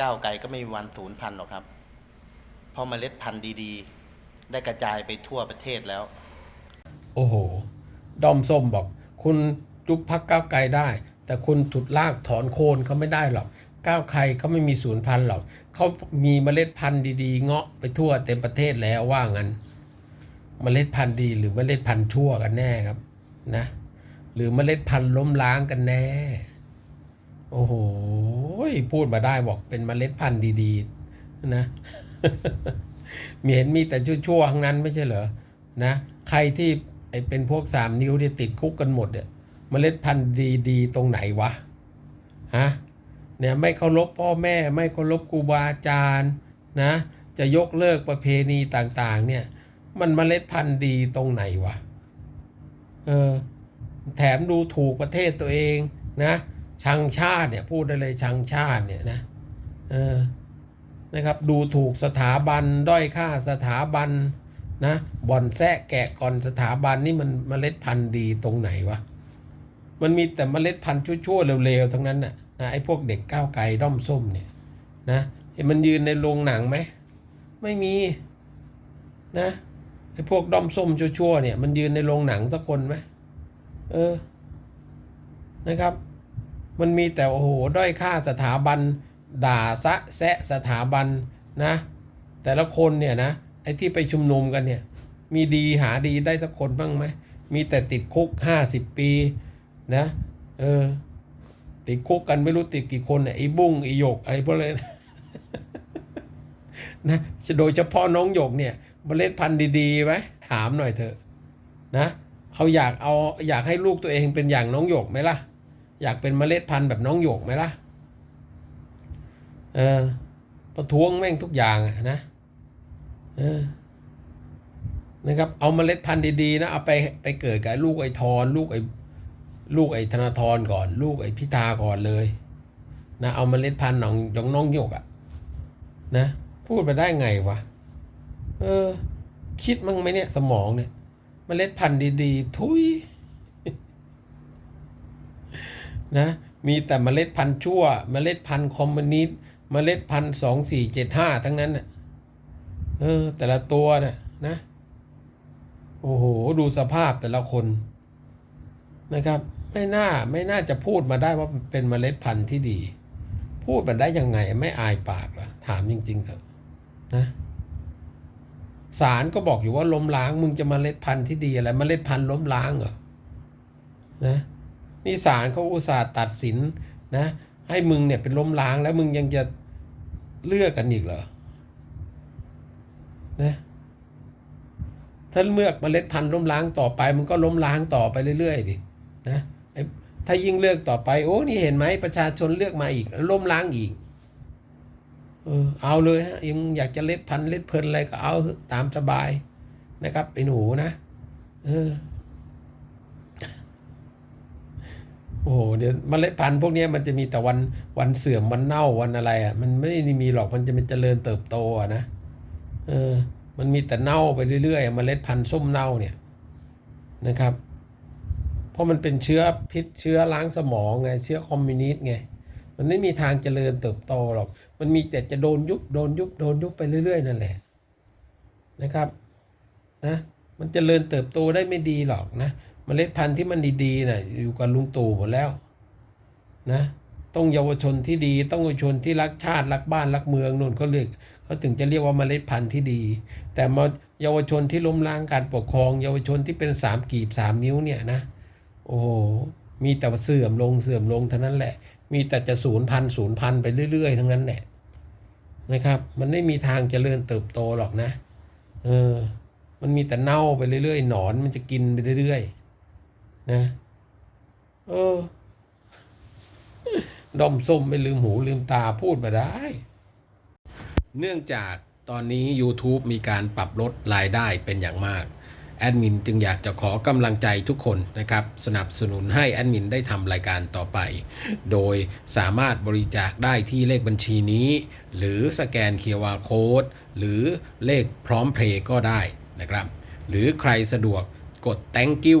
ก้าวไกลก็ไม่มีวันศูนย์พันหรอกครับ เพราะเมล็ดพันธุ์ดีๆ ได้กระจายไปทั่วประเทศแล้ว โอ้โห ดอมส้มบอก คุณยุบพักก้าวไกลได้ แต่คุณถุดลากถอนโคนเขาไม่ได้หรอก ก้าวไกลเขาไม่มีศูนย์พันหรอกเขามีเมล็ดพันธุ์ดีๆ เงาะไปทั่วเต็มประเทศแล้วว่างั้น เมล็ดพันธุ์ดีหรือเมล็ดพันธุ์ชั่วกันแน่ครับนะ หรือเมล็ดพันธุ์ล้มล้างกันแน่ โอ้โห พูดมาได้บอกเป็นเมล็ดพันธุ์ดีๆ นะ มีเห็นมีแต่ชั่วๆทั้งนั้นไม่ใช่เหรอ นะ ใครที่ไอเป็นพวกสามนิ้วเนี่ยติดคุกกันหมดเนี่ยเมล็ดพันธุ์ดีๆ ตรงไหนวะ ฮะ เนี่ยไม่เคารพพ่อแม่ ไม่เคารพครูบาอาจารย์นะ จะยกเลิกประเพณีต่างๆ เนี่ย มันเมล็ดพันธุ์ดีตรงไหนวะ เออ แถมดูถูกประเทศตัวเองนะ ชังชาติเนี่ยพูดได้เลยชังชาติเนี่ยนะเออนะครับดูถูกสถาบันด้อยค่าสถาบันนะบ่อนแซะแกะก่อนสถาบันนี่มันเมล็ดพันธุ์ดีตรงไหนวะมันมีแต่เมล็ดพันธุ์ชั่วๆเร็วๆทั้งนั้นน่ะนะไอ้พวกเด็กก้าวไกลด้อมส้มเนี่ยนะเห็นมันยืนในโรงหนังไหมไม่มีนะไอ้พวกด้อมส้มชั่วๆเนี่ยมันยืนในโรงหนังสักคนไหมเออนะครับ มันมีแต่โอ้โหด้อยค่าสถาบัน ด่าซะแซะสถาบันนะ แต่ละคนเนี่ยนะไอ้ที่ไปชุมนุมกันเนี่ยมีดีหาดีได้สักคนบ้างไหมมีแต่ติดคุกห้าสิบปีนะเออติดคุกกันไม่รู้ติดกี่คนเนี่ยไอ้บุ้งไอ้หยกอะไรพวกเลยนะนะโดยเฉพาะน้องหยกเนี่ยเมล็ดพันธุ์ดีๆไหมถามหน่อยเถอะนะเอาอยากเอาอยากให้ลูกตัวเองเป็นอย่างน้องหยกไหมล่ะ อยากเป็นเมล็ดพันธุ์แบบน้องหยกไหมล่ะ เออ ประท้วงแม่งทุกอย่างอะนะเออนะครับ เอาเมล็ดพันธุ์ดีๆนะ เอาไปไปเกิดกับลูกไอ้ทอนลูกไอ้ลูกไอ้ธนาธรก่อน ลูกไอ้พิธาก่อนเลยนะเอาเมล็ดพันธุ์ของของน้องหยกอะนะ พูดมาได้ไงวะเออ คิดมั้งไหมเนี่ยสมองเนี่ยเมล็ดพันธุ์ดีๆ ทุย นะมีแต่เมล็ดพันธุ์ชั่ว เมล็ดพันธุ์คอมมิวนิสต์เมล็ดพันธุ์สองสี่เจ็ดห้าทั้งนั้นน่ะเออแต่ละตัวน่ะนะโอ้โห ดูสภาพแต่ละคนนะครับ ไม่น่าไม่น่าจะพูดมาได้ว่าเป็นเมล็ดพันธุ์ที่ดี พูดมาได้ยังไงไม่อายปากหรอถามจริงๆเถอะนะศาลก็บอกอยู่ว่าล้มล้าง มึงจะเมล็ดพันธุ์ที่ดีอะไรเมล็ดพันธุ์ล้มล้างเหรอนะ นี่ศาลเขาอุตส่าห์ตัดสินนะ ให้มึงเนี่ยเป็นล้มล้างแล้วมึงยังจะเลือกกันอีกเหรอนะถ้าเลือกเมล็ดพันธุ์ล้มล้างต่อไป มันก็ล้มล้างต่อไปเรื่อยๆดินะถ้ายิ่งเลือกต่อไป โอ้นี่เห็นไหมประชาชนเลือกมาอีกแล้วล้มล้างอีกเออเอาเลยฮะยังอยากจะเล็ดพันธุ์เล็ดเพลินอะไรก็เอาตามสบายนะครับไอ้หนูนะ เออ โอ้โหเดี๋ยวเมล็ดพันธุ์พวกนี้มันจะมีแต่วันวันเสื่อมวันเน่าวันอะไรอะ มันไม่ได้มีหรอกมันจะเป็นเจริญเติบโตอะนะเออมันมีแต่เน่าไปเรื่อยๆเมล็ดพันธุ์ส้มเน่าเนี่ยนะครับ เพราะมันเป็นเชื้อพิษเชื้อล้างสมองไงเชื้อคอมมิวนิสต์ไงมันไม่มีทางเจริญเติบโตหรอก มันมีแต่จะโดนยุบโดนยุบโดนยุบไปเรื่อยๆนั่นแหละนะครับนะมันเจริญเติบโตได้ไม่ดีหรอกนะ เมล็ดพันธุ์ที่มันดีๆนะ่ะอยู่กับลุงตู่หมดแล้วนะต้องเยาวชนที่ดี ต้องเยาวชนที่รักชาติรักบ้านรักเมืองนู่นเขาเรียกเขาถึงจะเรียกว่าเมล็ดพันธุ์ที่ดี แต่มาเยาวชนที่ล้มล้างการปกครอง เยาวชนที่เป็นสามกีบสามนิ้วเนี่ยนะโอ้โหมีแต่เสื่อมลงเสื่อมลงเท่านั้นแหละ มีแต่จะศูนย์พันศูนย์พันไปเรื่อยๆ ทั้งนั้นแหละนะครับมันไม่มีทางจเจริญเติบโตหรอกนะเออมันมีแต่เน่าไปเรื่อยๆ หนอนมันจะกินไปเรื่อยๆ นะเออดอมส้มไม่ลืมหูลืมตาพูดมาได้ เนื่องจากตอนนี้ YouTube มีการปรับลดรายได้เป็นอย่างมาก แอดมินจึงอยากจะขอกำลังใจทุกคนนะครับ สนับสนุนให้แอดมินได้ทำรายการต่อไป โดยสามารถบริจาคได้ที่เลขบัญชีนี้ หรือสแกน QR Code หรือเลขพร้อมเพลย์ก็ได้นะครับ หรือใครสะดวกกด thank you